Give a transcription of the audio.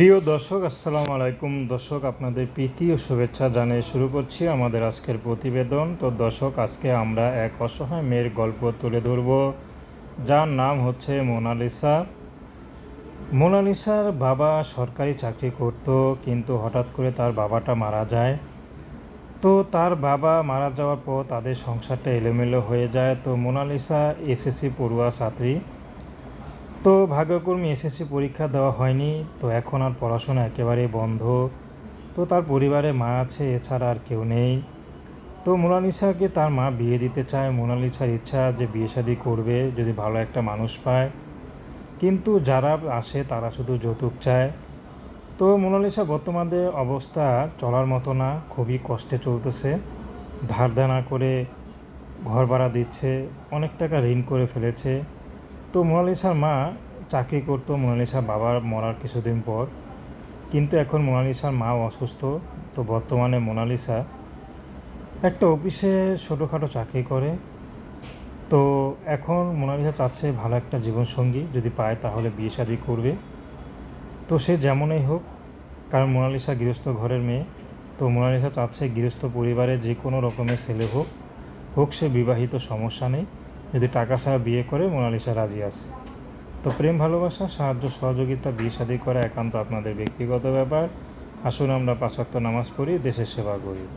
প্রিয় দর্শক, আসসালামু আলাইকুম। দর্শক, আপনাদের প্রীতি ও শুভেচ্ছা জানিয়ে শুরু করছি আমাদের আজকের প্রতিবেদন। তো দর্শক, আজকে আমরা এক অসহায় মেয়ের গল্প তুলে ধরব। যার নাম হচ্ছে মোনালিসা। মোনালিসার বাবা সরকারি চাকরি করত, কিন্তু হঠাৎ করে তার বাবাটা মারা যায়। তো তার বাবা মারা যাওয়ার পর তাদের সংসারটা এলোমেলো হয়ে যায়। তো মোনালিসা এসএসসি পড়ুয়া ছাত্রী। তো ভাগ্যকর্মী এসএসসি পরীক্ষা দেওয়া হয়নি, তো এখন আর পড়াশোনা একেবারে বন্ধ। তো তার পরিবারে মা আছে, এছাড়া আর কেউ নেই। তো মোনালিসাকে তার মা বিয়ে দিতে চায়। মোনালিসার ইচ্ছা যে বিয়ে শাদি করবে, যদি ভালো একটা মানুষ পায়। কিন্তু যারা আসে, তারা শুধু যৌতুক চায়। তো মোনালিসা বর্তমানে অবস্থা চলার মতো না, খুবই কষ্টে চলতেছে। ধার দেনা করে ঘর ভাড়া দিচ্ছে, অনেক টাকা ঋণ করে ফেলেছে। তো মোনালিসার মা চাকরি করতো, মোনালিসার বাবার মরার কিছুদিন পর। কিন্তু এখন মোনালিসার মা অসুস্থ, তো বর্তমানে মোনালিসা একটা অফিসে ছোটোখাটো চাকরি করে। তো এখন মোনালিসা চাচ্ছে ভালো একটা জীবনসঙ্গী, যদি পায় তাহলে বিয়ে শাদি করবে। তো সে যেমনই হোক, কারণ মোনালিসা গৃহস্থ ঘরের মেয়ে। তো মোনালিসা চাচ্ছে গৃহস্থ পরিবারে যে কোনো রকমের ছেলে হোক হোক সে বিবাহিত, সমস্যা নেই। যদি টাকা ছাড়া বিয়ে করে মোনালিসা রাজি আছে। তো প্রেম, ভালোবাসা, সাহায্য, সহযোগিতা, বিয়ে সাদী করা একান্ত আপনাদের ব্যক্তিগত ব্যাপার। আসুন আমরা পাশাক্ত নামাজ পড়ি, দেশের সেবা করি।